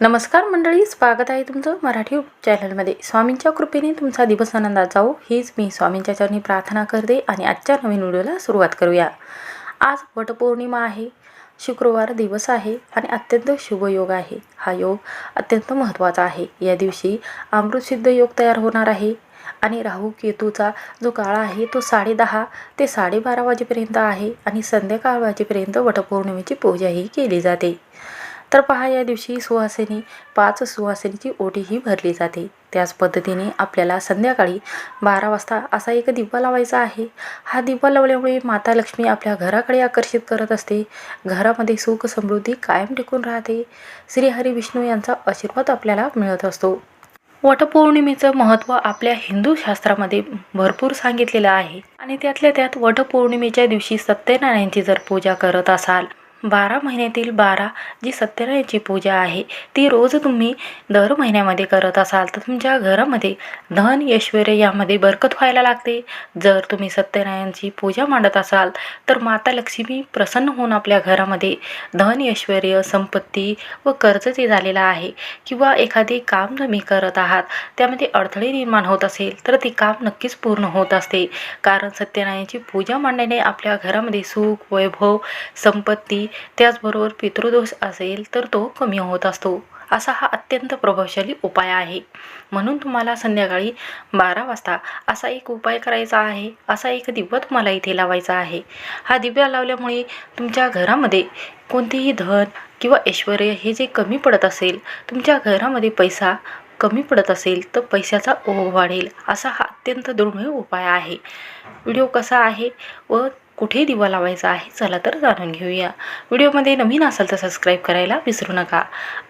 नमस्कार मंडळी स्वागत आहे तुमचं मराठी चॅनलमध्ये. स्वामींच्या कृपेने तुमचा दिवस आनंदात जाऊ हीच मी स्वामींच्या चरणी प्रार्थना करते आणि आजच्या नवीन व्हिडिओला सुरुवात करूया. आज वटपौर्णिमा आहे शुक्रवार दिवस आहे आणि अत्यंत शुभ योग आहे. हा योग अत्यंत महत्त्वाचा आहे. या दिवशी अमृतसिद्ध योग तयार होणार आहे आणि राहू केतूचा जो काळ आहे तो साडेदहा ते साडेबारा वाजेपर्यंत आहे आणि संध्याकाळ वाजेपर्यंत वटपौर्णिमेची पूजाही केली जाते. तर पहा या दिवशी सुहासिनी पाच सुहासिनीची ओटीही भरली जाते. त्याच पद्धतीने आपल्याला संध्याकाळी बारा वाजता असा एक दिवा लावायचा आहे. हा दिवा लावल्यामुळे माता लक्ष्मी आपल्या घराकडे आकर्षित करत असते. घरामध्ये सुख समृद्धी कायम टिकून राहते. श्रीहरी विष्णू यांचा आशीर्वाद आपल्याला मिळत असतो. वटपौर्णिमेचं महत्त्व आपल्या हिंदू शास्त्रामध्ये भरपूर सांगितलेलं आहे. आणि त्यातल्या त्यात वटपौर्णिमेच्या दिवशी सत्यनारायणची जर पूजा करत असाल बारा महिन्यातील बारा जी सत्यनारायणची पूजा आहे ती रोज तुम्ही दर महिन्यामध्ये करत असाल तर तुमच्या घरामध्ये धन ऐश्वर यामध्ये बरकत व्हायला लागते. जर तुम्ही सत्यनारायणची पूजा मांडत असाल तर माता लक्ष्मी प्रसन्न होऊन आपल्या घरामध्ये धन ऐश्वर संपत्ती व कर्ज जे झालेलं आहे किंवा एखादे काम तुम्ही करत आहात त्यामध्ये अडथळे निर्माण होत असेल तर ते काम नक्कीच पूर्ण होत असते. कारण सत्यनारायणची पूजा मांडण्याने आपल्या घरामध्ये सुख वैभव संपत्ती त्याचबरोबर पितृदोष असेल तर तो कमी होत असतो. असा हा अत्यंत प्रभावशाली उपाय आहे. म्हणून तुम्हाला संध्याकाळी बारा वाजता असा एक उपाय करायचा आहे. असा एक दिवा तुम्हाला इथे लावायचा आहे. हा दिव्या लावल्यामुळे तुमच्या घरामध्ये कोणतेही धन किंवा ऐश्वर हे जे कमी पडत असेल तुमच्या घरामध्ये पैसा कमी पडत असेल तर पैशाचा ओघ वाढेल. असा हा अत्यंत दुर्मिळ उपाय आहे. व्हिडिओ कसा आहे व कुठे दिवा लावायचा आहे चला तर जाणून घेऊया. व्हिडिओमध्ये नवीन असाल तर सबस्क्राईब करायला विसरू नका.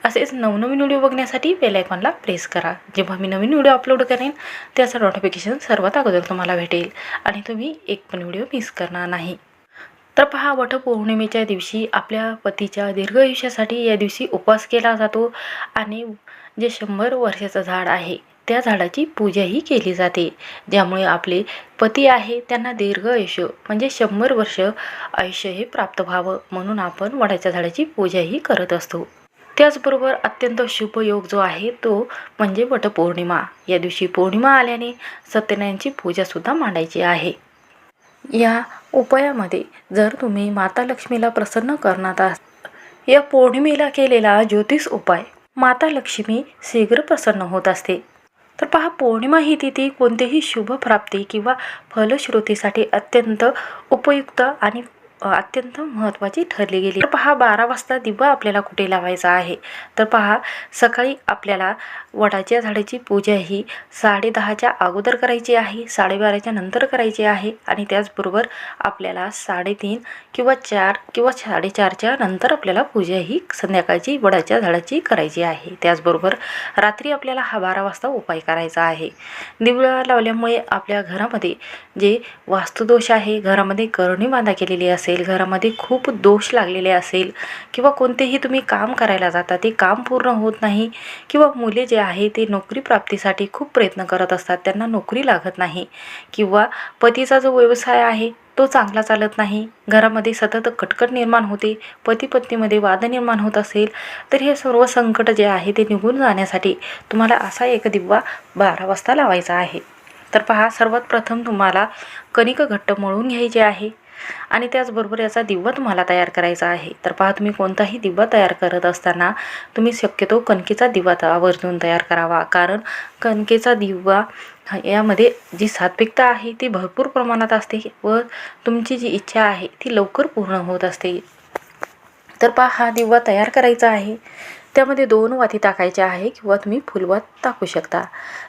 असेच नवनवीन व्हिडिओ बघण्यासाठी बेल आयकॉनला प्रेस करा. जेव्हा मी नवीन व्हिडिओ अपलोड करेन त्याचं नोटिफिकेशन सर्वात अगोदर तुम्हाला भेटेल आणि तुम्ही एक पण व्हिडिओ मिस करणार नाही. तर पहा वटपौर्णिमेच्या दिवशी आपल्या पतीच्या दीर्घ आयुष्यासाठी या दिवशी उपवास केला जातो आणि जे शंभर वर्षाचं झाड आहे त्या झाडाची पूजाही केली जाते. ज्यामुळे आपले पती आहे त्यांना दीर्घ आयुष्य म्हणजे शंभर वर्ष आयुष्य हे प्राप्त व्हावं म्हणून आपण वडाच्या झाडाची पूजाही करत असतो. त्याचबरोबर अत्यंत शुभ योग जो आहे तो म्हणजे वटपौर्णिमा. या दिवशी पौर्णिमा आल्याने सत्यनारायणची पूजासुद्धा मांडायची आहे. या उपायामध्ये जर तुम्ही माता लक्ष्मीला प्रसन्न करणार आहात या पौर्णिमेला केलेला ज्योतिष उपाय माता लक्ष्मी शीघ्र प्रसन्न होत असते. तर पहा पौर्णिमा ही तिथी कोणतेही शुभ प्राप्ती किंवा फलश्रुतीसाठी अत्यंत उपयुक्त आणि अत्यंत महत्त्वाची ठरली गेली. तर पहा बारा वाजता दिवा आपल्याला कुठे लावायचा आहे? तर पहा सकाळी आपल्याला वडाच्या झाडाची पूजा ही साडेदहाच्या अगोदर करायची आहे साडेबाराच्या नंतर करायची आहे आणि त्याचबरोबर आपल्याला साडेतीन किंवा चार किंवा साडेचारच्या नंतर आपल्याला पूजा ही संध्याकाळची वडाच्या झाडाची करायची आहे. त्याचबरोबर रात्री आपल्याला हा बारा वाजता उपाय करायचा आहे. दिवा लावल्यामुळे आपल्या घरामध्ये जे वास्तुदोष आहे घरामध्ये करणी बांधा केलेली असेल घरामध्ये खूप दोष लागलेले असेल किंवा कोणतेही तुम्ही काम करायला जाता ते काम पूर्ण होत नाही किंवा मुले जे आहे ते नोकरी प्राप्तीसाठी खूप प्रयत्न करत असतात त्यांना नोकरी लागत नाही किंवा पतीचा जो व्यवसाय आहे तो चांगला चालत नाही घरामध्ये सतत कटकट निर्माण होते पती पत्नीमध्ये वाद निर्माण होत असेल तर हे सर्व संकट जे आहे ते निघून जाण्यासाठी तुम्हाला असा एक दिवा बारा वाजता लावायचा आहे. तर पहा सर्वात प्रथम तुम्हाला कणिक घट्ट मळून घ्यायचे आहे. आणि त्याचबरोबर याचा दिवा तुम्हाला तयार करायचा आहे. तर पहा तुम्ही कोणताही दिवा तयार करत असताना तुम्ही शक्यतो कणकेचा दिवा आवर्जून तयार करावा. कारण कणकेचा दिवा यामध्ये जी सात्विकता आहे ती भरपूर प्रमाणात असते व तुमची जी इच्छा आहे ती लवकर पूर्ण होत असते. तर पहा हा दिवा तयार करायचा आहे. त्यामध्ये दोन वाती टाकायच्या आहे किंवा तुम्ही फुलवात टाकू शकता.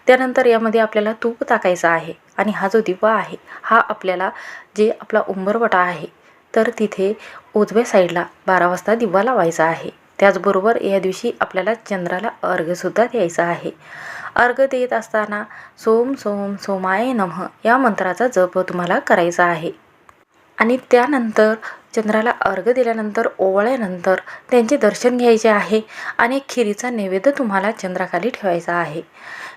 त्यानंतर यामध्ये आपल्याला तूप टाकायचं आहे आणि हा जो दिवा आहे हा आपल्याला जे आपला उंबरवटा आहे तर तिथे उजव्या साईडला बारा वाजता दिवा लावायचा आहे. त्याचबरोबर या दिवशी आपल्याला चंद्राला अर्घसुद्धा द्यायचा आहे. अर्घ देत असताना सोम सोम सोमाय नमः या मंत्राचा जप तुम्हाला करायचा आहे. आणि त्यानंतर चंद्राला अर्घ दिल्यानंतर ओवळ्यानंतर त्यांचे दर्शन घ्यायचे आहे आणि खिरीचा नैवेद्य तुम्हाला चंद्राखाली ठेवायचा आहे.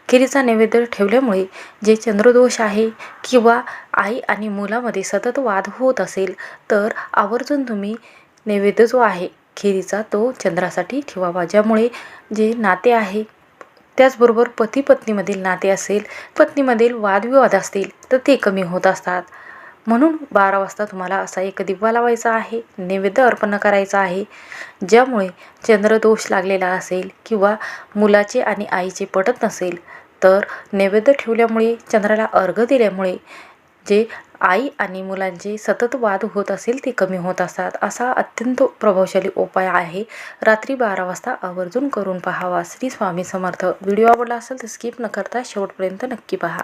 खिरीचा नैवेद्य ठेवल्यामुळे जे चंद्रदोष आहे किंवा आई आणि मुलामध्ये सतत वाद होत असेल तर आवर्जून तुम्ही नैवेद्य जो आहे खिरीचा तो चंद्रासाठी ठेवावा. ज्यामुळे जे नाते आहे त्याचबरोबर पती पत्नीमधील नाते असेल पत्नीमधील वादविवाद असतील तर ते कमी होत असतात. म्हणून बारा वाजता तुम्हाला असा एक दिवा लावायचा आहे नैवेद्य अर्पण करायचा आहे ज्यामुळे चंद्रदोष लागलेला असेल किंवा मुलाचे आणि आईचे पटत नसेल. तर नैवेद्य ठेवल्यामुळे चंद्राला अर्घ दिल्यामुळे जे आई आणि मुलांचे सतत वाद होत असेल ते कमी होत असतात. असा अत्यंत प्रभावशाली उपाय आहे. रात्री बारा वाजता आवर्जून करून पाहावा. श्री स्वामी समर्थ. व्हिडिओ आवडला असेल तर स्किप न करता शेवटपर्यंत नक्की पहा.